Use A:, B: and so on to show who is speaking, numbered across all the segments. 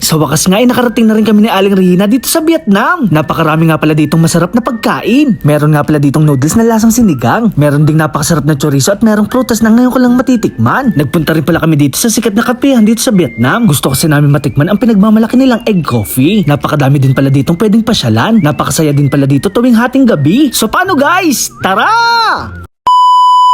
A: Sa wakas nga ay nakarating na rin kami ni Aling Rina dito sa Vietnam. Napakarami nga pala ditong masarap na pagkain. Meron nga pala ditong noodles na lasang sinigang. Meron ding napakasarap na chorizo at merong prutas na ngayon ko lang matitikman. Nagpunta rin pala kami dito sa sikat na kapehan dito sa Vietnam. Gusto kasi namin matikman ang pinagmamalaki nilang egg coffee. Napakadami din pala ditong pwedeng pasyalan. Napakasaya din pala dito tuwing hating gabi. So paano guys? Tara!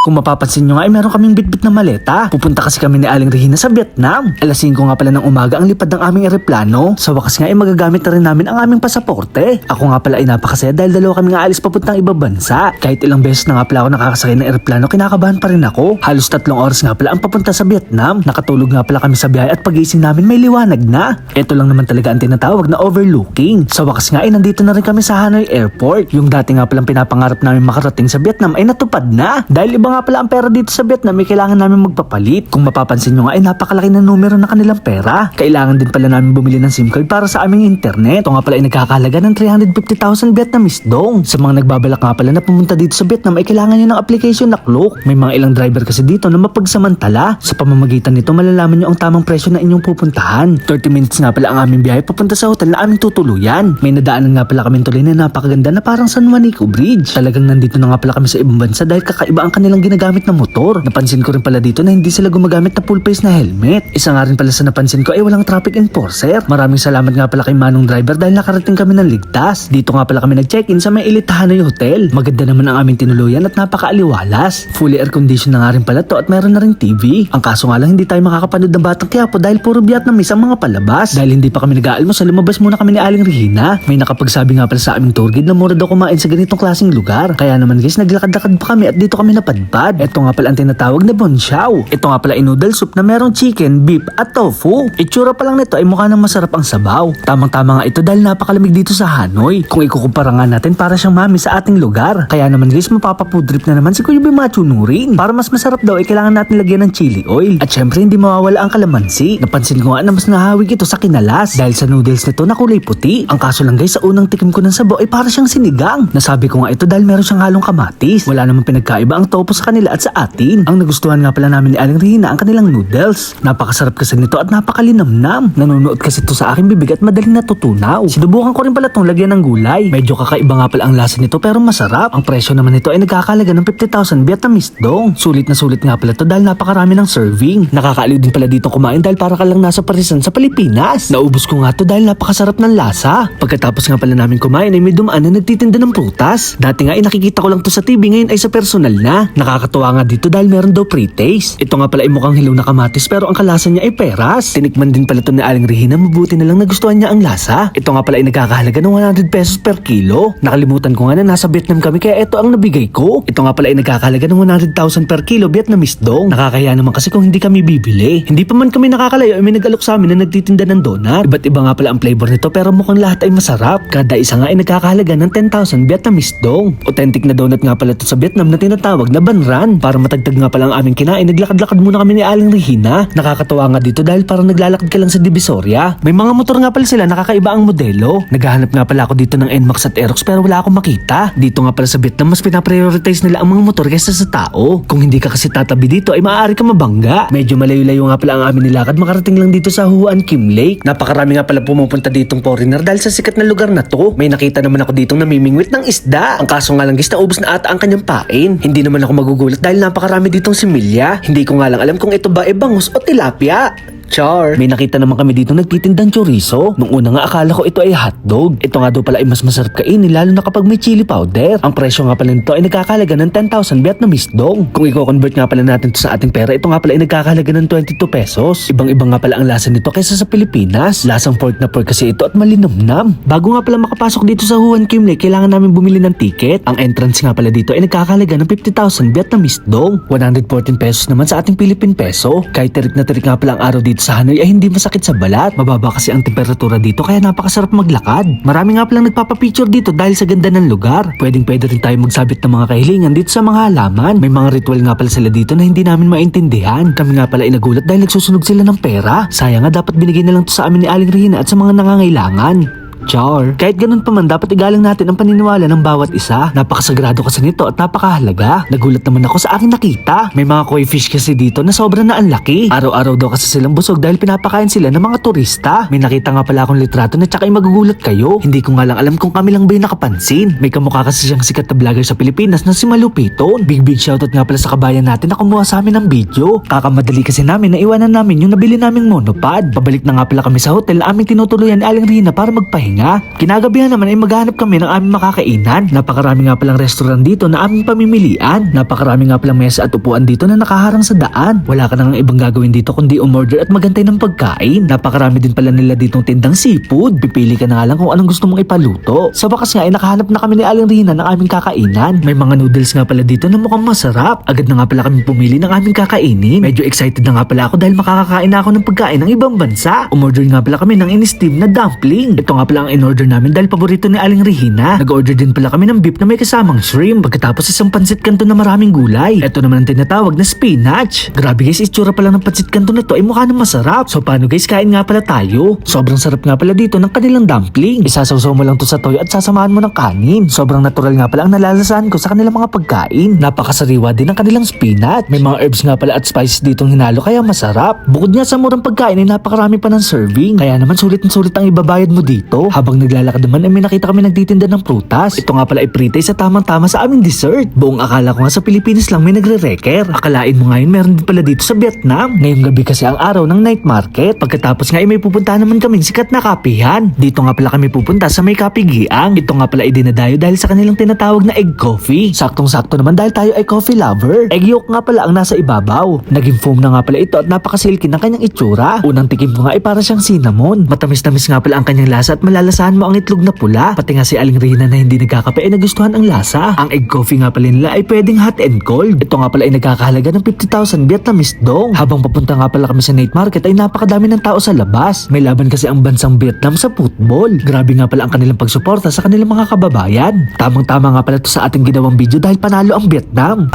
A: Kung mapapansin nyo nga ay meron kaming bitbit na maleta. Pupunta kasi kami ni Aling Regina sa Vietnam. Alas 5 nga pala ng umaga ang lipad ng aming ereplano. Sa wakas nga ay magagamit na rin namin ang aming pasaporte. Ako nga pala ay napakasaya dahil dalawa kami nga alis papuntang ibang bansa. Kahit ilang beses na nga pala ako nakakasakay ng ereplano, kinakabahan pa rin ako. Halos tatlong oras nga pala ang papunta sa Vietnam. Nakatulog nga pala kami sa biyahe at pagising namin may liwanag na. Ito lang naman talaga ang tinatawag na overlooking. Sa wakas nga ay nandito na rin kami sa Hanoi Airport. Yung dati nga palang pinapangarap namin makarating sa Vietnam ay natupad na. Dahil iba nga pala ang pera dito sa Vietnam kailangan namin magpapalit. Kung mapapansin nyo nga ay napakalaki na numero na kanilang pera. Kailangan din pala namin bumili ng SIM card para sa aming internet. Ito nga pala ay nagkakalaga ng 350,000 Vietnamese dong. Sa mga nagbabalak nga pala na pumunta dito sa Vietnam ay kailangan nyo ng application na Klook. May mga ilang driver kasi dito na mapagsamantala. Sa pamamagitan nito malalaman nyo ang tamang presyo na inyong pupuntahan. 30 minutes nga pala ang aming biyahe papunta sa hotel na aming tutuluyan. May nadaanan nga pala kami tuloy na napakaganda na parang San Juanico Bridge. Talagang nandito na nga pala kami sa ibang bansa dahil kakaiba ang kanilang ginagamit na motor. Napansin ko rin pala dito na hindi sila gumagamit na full face na helmet. Isa nga rin pala sa napansin ko ay walang traffic enforcer. Maraming salamat nga pala kay Manong Driver dahil nakarating kami ng ligtas. Dito nga pala kami nag-check-in sa may Elite Hanoi Hotel. Maganda naman ang aming tinuluyan at napakaaliwalas. Fully air condition na nga rin pala to at meron na rin TV. Ang kaso nga lang hindi tayo makakapanood ng Batang Quiapo dahil puro Vietnamese ang mga palabas. Dahil hindi pa kami nag-aalmusal, lumabas muna kami ni Aling Regina. May nakapagsabi nga pala sa aming tour guide na mura daw kumain sa ganitong klaseng lugar. Kaya naman guys, naglakad-lakad pa kami at dito kami napadpad. Ito nga pala ang tinatawag na bonsiao. Ito nga pala ay noodle soup na merong chicken, beef at tofu. Itsura pa lang nito ay mukha ng masarap ang sabaw. Tamang-tama nga ito dahil napakalamig dito sa Hanoi. Kung ikukumpara nga natin para siyang mami sa ating lugar. Kaya naman guys, mapapapudrip na naman si Kuya Bimachu Nurin. Para mas masarap daw ay kailangan natin lagyan ng chili oil. At syempre hindi mawawala ang kalamansi. Napansin ko nga na mas nahawig ito sa kinalas dahil sa noodles nito na kulay puti. Ang kaso lang guys, sa unang tikim ko ng sabaw ay para siyang sinigang. Nasabi ko nga ito dahil meron siyang halong kamatis. Wala namang pinagkaiba ang topo sa kanila at sa atin. Ang nagustuhan nga pala namin ni Aling Rina ang kanilang noodles. Napakasarap kasi nito at napakalinamnam. Nanonood kasi ito sa aking bibig at madaling natutunaw. Sinubukan ko rin pala itong lagyan ng gulay. Medyo kakaiba nga pala ang lasa nito pero masarap. Ang presyo naman nito ay nagkakalaga ng 50,000 Vietnamese dong. Sulit na sulit nga pala ito dahil napakarami ng serving. Nakakaaliw din pala dito kumain dahil para ka lang nasa parisan sa Pilipinas. Naubos ko nga to dahil napakasarap ng lasa. Pagkatapos nga pala namin kumain ay may dumaan na nagtitinda ng prutas. Dati nga ay nakikita ko lang to sa TV ngayon ay sa personal na. Nakakatuwa nga dito dahil meron daw pre-taste. Ito nga pala ay mukhang hilaw na kamatis pero ang kalasa niya ay peras. Tinikman din pala to ni Aling Regina mabuti na lang nagustuhan niya ang lasa. Ito nga pala ay nagkakahalaga ng 100 pesos per kilo. Nakalimutan ko nga na nasa Vietnam kami kaya ito ang nabigay ko. Ito nga pala ay nagkakahalaga ng 100,000 per kilo Vietnamese dong. Nakakaya naman kasi kung hindi kami bibili. Hindi pa man kami nakakalayo ay may nag-alok sa amin na nagtitinda ng donut. Iba't iba nga pala ang flavor nito pero mukhang lahat ay masarap. Kada isa nga ay nagkakahalaga ng 10,000 Vietnamese dong. Authentic na donut nga pala ito sa Vietnam na tinatawag na banran. Para matagtag nga pala aming kinain, naglakad-lakad muna kami ni Aling Regina. Nakakatawa nga dito dahil parang naglalakad ka lang sa Divisoria. May mga motor nga pala sila, nakakaiba ang modelo. Naghahanap nga pala ako dito ng NMAX at Aerox pero wala akong makita. Dito nga pala sa Vietnam, mas pinaprioritize nila ang mga motor kaysa sa tao. Kung hindi ka kasi tatabi dito ay maaari ka mabangga. Medyo malayo-layo nga pala ang amin nilakad, makarating lang dito sa Huan Kim Lake. Napakarami nga pala pumupunta ditong foreigner dahil sa sikat na lugar na to. May nakita naman ako ditong namimingwit ng isda. Ang kaso nga lang guys, naubos na ata ang kanyang pain. Hindi naman ako magugulat dahil napakarami ditong similya. Hindi ko nga lang alam kung ito ba ay bangus o tilapia. Char. May nakita naman kami dito nagtitindang chorizo. Nung una nga akala ko ito ay hotdog. Ito nga daw pala ay mas masarap kainin lalo na kapag may chili powder. Ang presyo nga pala nito ay nagkakalaga ng 10,000 Vietnamese dong. Kung i-convert nga pala natin to sa ating pera, ito nga pala ay nagkakalaga ng 22 pesos. Ibang-ibang nga pala ang lasa nito kaysa sa Pilipinas. Lasang pork na pork kasi ito at malinamnam. Bago nga pala makapasok dito sa Huan Kim Lake, kailangan namin bumili ng ticket. Ang entrance nga pala dito ay nagkakalaga ng 50,000 Vietnamese dong. 114 pesos naman sa ating Philippine peso. Kahit tirik na tirik nga pala ang araw dito sa Hanoi ay hindi masakit sa balat. Mababa kasi ang temperatura dito kaya napakasarap maglakad. Marami nga palang nagpapapicture dito dahil sa ganda ng lugar. Pwedeng pwede rin tayo magsabit ng mga kahilingan dito sa mga halaman. May mga ritual nga pala sila dito na hindi namin maintindihan. Kami nga pala ay nagulat dahil nagsusunog sila ng pera. Sayang nga dapat binigay na lang to sa amin ni Aling Regina at sa mga nangangailangan. Char. Kahit ganun pa man, dapat igalang natin ang paniniwala ng bawat isa. Napakasagrado kasi nito at napakahalaga. Nagulat naman ako sa aking nakita. May mga koi fish kasi dito na sobrang na ang laki. Araw-araw daw kasi silang busog dahil pinapakain sila ng mga turista. May nakita nga pala akong litrato na tsaka ay magugulat kayo. Hindi ko nga lang alam kung kami lang ba yung nakapansin. May kamukha kasi siyang sikat na vlogger sa Pilipinas na si Malupiton. Big big shoutout nga pala sa kabayan natin na kumuha sa amin ng video. Kakamadali kasi namin na iwanan namin yung nabili naming monopod. Pabalik na nga pala kami sa hotel aming tinutuluyan Aling Rina para magpahinga. Kinagabihan naman ay maghanap kami ng aming makakainan. Napakarami nga palang restaurant dito na aming pamimilian. Napakarami nga palang mesa at upuan dito na nakaharang sa daan. Wala ka nang ibang gagawin dito kundi umorder at magantay ng pagkain. Napakarami din pala nila ditong tindang seafood. Pipili ka na nga lang kung anong gusto mong ipaluto. Sa wakas nga ay nakahanap na kami ni Aling Rina ng aming kakainan. May mga noodles nga pala dito na mukhang masarap. Agad na nga pala kami pumili ng aming kakainin. Medyo excited na nga pala ako dahil makakakain na ako ng pagkain ng ibang bansa. Umorder nga pala kami ng in-steam na dumpling. Ito nga pala in-order namin dahil paborito ni Aling Regina. Nag-order din pala kami ng beef na may kasamang shrimp. Pagkatapos isang pansit kanto na maraming gulay. Ito naman ang tinatawag na spinach. Grabe guys, itsura pala ng pansit kanto na to ay mukha na masarap. So paano guys, kain nga pala tayo. Sobrang sarap nga pala dito ng kanilang dumpling. Isasawsaw mo lang to sa toyo at sasamahan mo ng kanin. Sobrang natural nga pala ang nalalasahan ko sa kanilang mga pagkain. Napakasariwa din ang kanilang spinach. May mga herbs nga pala at spices ditong hinalo kaya masarap. Bukod nga sa murang pagkain ay napakarami pa ng serving. Kaya naman sulit na sulit ang ibabayad mo dito. Habang naglalakad naman ay may nakita kami nagtitinda ng prutas. Ito nga pala ay sa tamang-tama sa aming dessert. Buong akala ko nga sa Pilipinas lang may nagre-reker. Akalain mo ngayon meron din pala dito sa Vietnam. Ngayong gabi kasi ang araw ng night market. Pagkatapos nga ay may pupuntahan naman kaming sikat na kapihan. Dito nga pala kami pupunta sa may kapigiang. Ito nga pala ay dahil sa kanilang tinatawag na egg coffee. Saktong-sakto naman dahil tayo ay coffee lover. Egg yolk nga pala ang nasa ibabaw. Naging foam na nga pala ito at napakasilky ng kanyang itsura. Unang tikim ko nga ay para siyang cinnamon. Matamis-tamis nga pala ang kanyang lasa at malalasahan mo ang itlog na pula. Pati nga si Aling Rina na hindi nagkakape ay nagustuhan ang lasa. Ang egg coffee nga pala nila ay pwedeng hot and cold. Ito nga pala ay nagkakahalaga ng 50,000 Vietnamese dong. Habang papunta nga pala kami sa night market ay napakadami ng tao sa labas. May laban kasi ang bansang Vietnam sa football. Grabe nga pala ang kanilang pagsuporta sa kanilang mga kababayan. Tamang-tama nga pala to sa ating ginawang video dahil panalo ang Vietnam.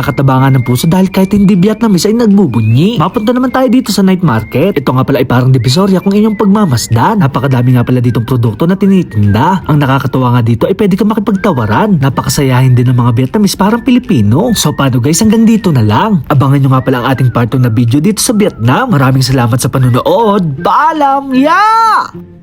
A: Nakakataba nga ng puso dahil kahit hindi Vietnamese ay nagbubunyi. Mapunta naman tayo dito sa night market. Ito nga pala ay parang divisoria kung inyong pagmamasdan. Napakadami nga pala ditong produkto na tinitinda. Ang nakakatawa nga dito ay pwede ka makipagtawaran. Napakasayahin din ng mga Vietnamese parang Pilipino. So paano guys hanggang dito na lang. Abangan nyo nga pala ang ating part 2 na video dito sa Vietnam. Maraming salamat sa panunood. Paalam! Yeah!